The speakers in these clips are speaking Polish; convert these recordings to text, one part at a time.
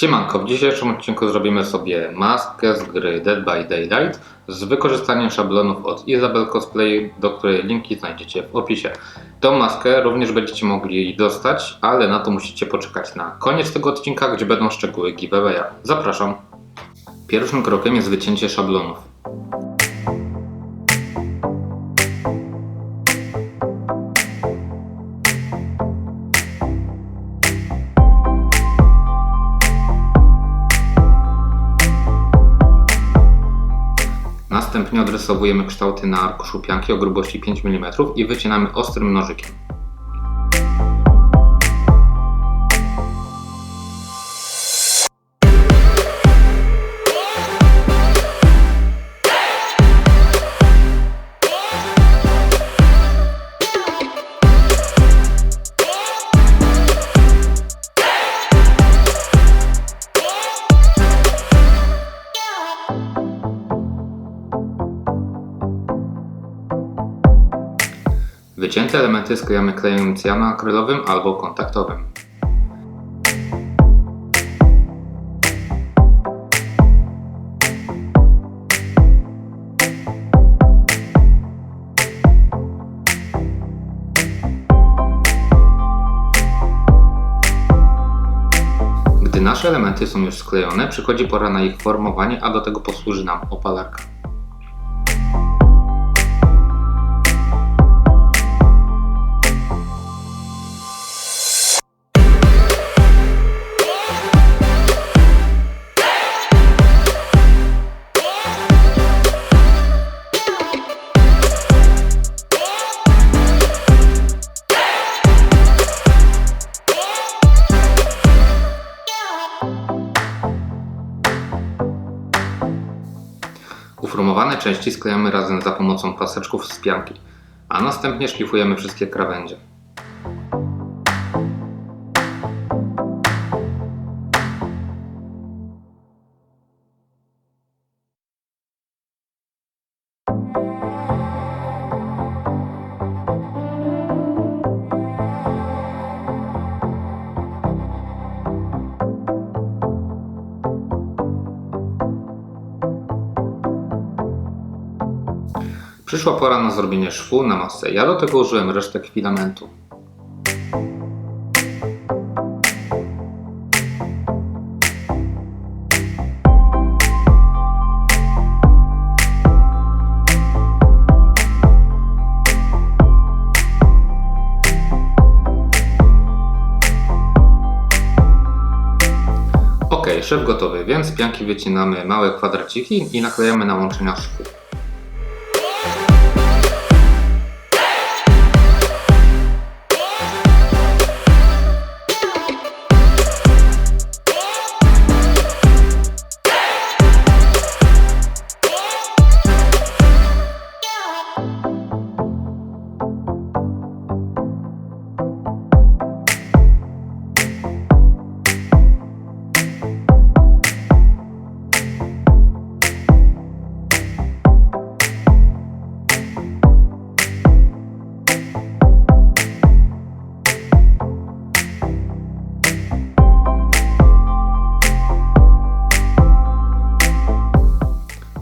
Siemanko, w dzisiejszym odcinku zrobimy sobie maskę z gry Dead by Daylight z wykorzystaniem szablonów od Isabel Cosplay, do której linki znajdziecie w opisie. Tą maskę również będziecie mogli dostać, ale na to musicie poczekać na koniec tego odcinka, gdzie będą szczegóły giveawaya. Zapraszam. Pierwszym krokiem jest wycięcie szablonów. Następnie odrysowujemy kształty na arkuszu pianki o grubości 5 mm i wycinamy ostrym nożykiem. Wycięte elementy sklejamy klejem cyjanoakrylowym albo kontaktowym. Gdy nasze elementy są już sklejone, przychodzi pora na ich formowanie, a do tego posłuży nam opalarka. Uformowane części sklejamy razem za pomocą paseczków z pianki, a następnie szlifujemy wszystkie krawędzie. Przyszła pora na zrobienie szwu na masę. Ja do tego użyłem resztek filamentu. Ok, szef gotowy, więc pianki wycinamy małe kwadraciki i naklejamy na łączenia szwu.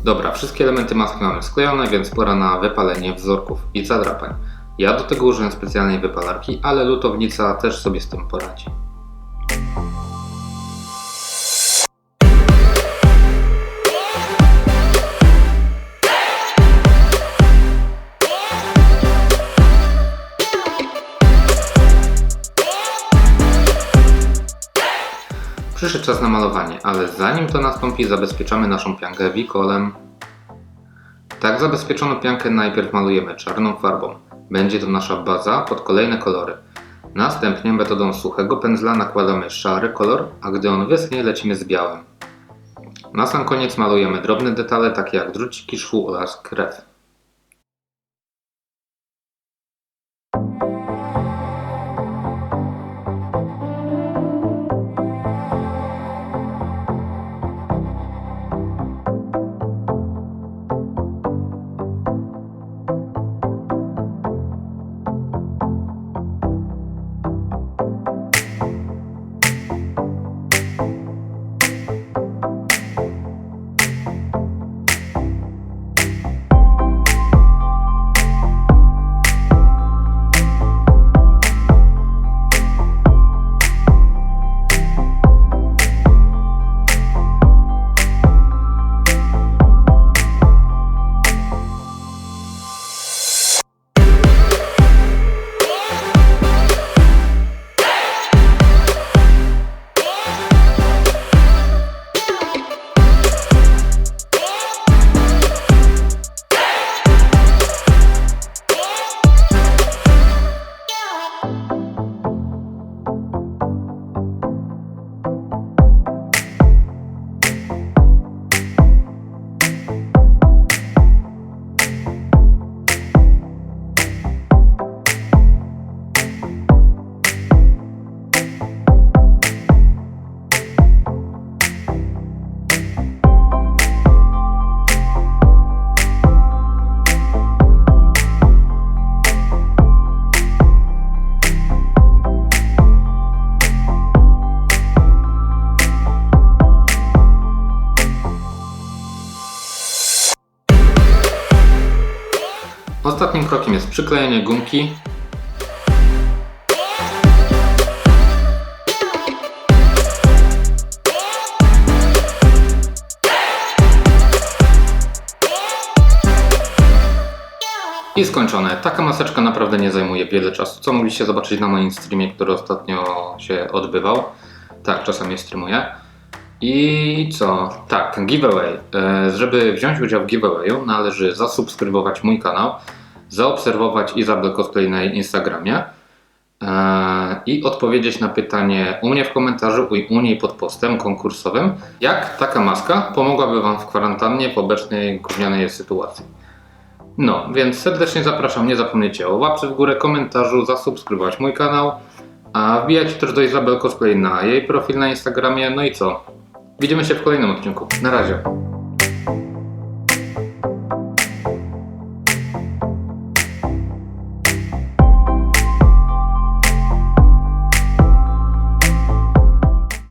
Dobra, wszystkie elementy maski mamy sklejone, więc pora na wypalenie wzorków i zadrapań. Ja do tego użyłem specjalnej wypalarki, ale lutownica też sobie z tym poradzi. Przyszedł czas na malowanie, ale zanim to nastąpi, zabezpieczamy naszą piankę wikolem. Tak zabezpieczoną piankę najpierw malujemy czarną farbą. Będzie to nasza baza pod kolejne kolory. Następnie metodą suchego pędzla nakładamy szary kolor, a gdy on wyschnie lecimy z białym. Na sam koniec malujemy drobne detale takie jak druciki szwu oraz krew. Następnym krokiem jest przyklejenie gumki. I skończone. Taka maseczka naprawdę nie zajmuje wiele czasu, co mogliście zobaczyć na moim streamie, który ostatnio się odbywał. Tak, czasami streamuję. I co? Tak, giveaway. E, Żeby wziąć udział w giveawayu, należy zasubskrybować mój kanał, zaobserwować Izabel Cosplay na Instagramie e, i odpowiedzieć na pytanie u mnie w komentarzu i u niej pod postem konkursowym, jak taka maska pomogłaby Wam w kwarantannie w obecnej gównianej sytuacji. No, więc serdecznie zapraszam, nie zapomnijcie o łapce w górę, komentarzu, zasubskrybować mój kanał, a wbijajcie też do Izabel Cosplay na jej profil na Instagramie, no i co? Widzimy się w kolejnym odcinku. Na razie.